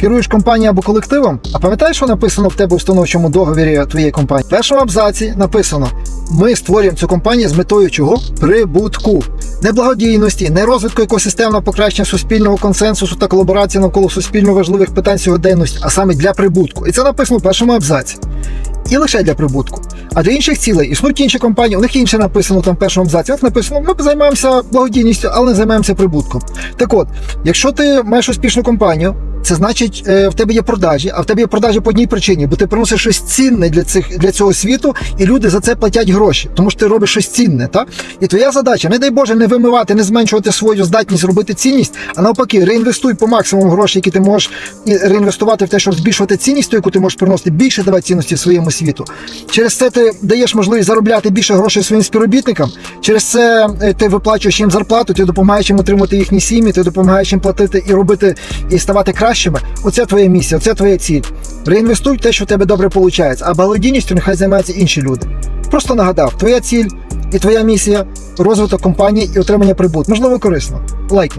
Керуєш компанією або колективом, а пам'ятаєш, що написано в тебе в установчому договірі твоєї компанії? В першому абзаці написано: ми створюємо цю компанію з метою чого? Прибутку. Не благодійності, не розвитку екосистемного покращення суспільного консенсусу та колаборації навколо суспільно важливих питань сьогоденності, а саме для прибутку. І це написано в першому абзаці. І лише для прибутку. А для інших цілей існують інші компанії, у них інше написано там в першому абзаці. От написано, ми займаємося благодійністю, але не займаємося прибутком. Так от, якщо ти маєш успішну компанію, це значить, е, в тебе є продажі, а в тебе є продажі по одній причині, бо ти приносиш щось цінне для цих для цього світу, і люди за це платять гроші, тому що ти робиш щось цінне. Так? І твоя задача, не дай Боже, не вимивати, не зменшувати свою здатність робити цінність, а навпаки, реінвестуй по максимуму гроші, які ти можеш реінвестувати в те, щоб збільшувати цінність, ту, яку ти можеш приносити більше давати цінності своєму світу. Через це ти даєш можливість заробляти більше грошей своїм співробітникам. Через це е, ти виплачуєш їм зарплату, ти допомагаєш їм отримати їхні сім'ї, ти допомагаєш їм платити і робити і ставати кращими. Оце твоя місія, оце твоя ціль. Реінвестуй те, що в тебе добре виходить, а благодійністю нехай займаються інші люди. Просто нагадав, твоя ціль і твоя місія розвиток компанії і отримання прибут. Можливо, корисно. Лайкни.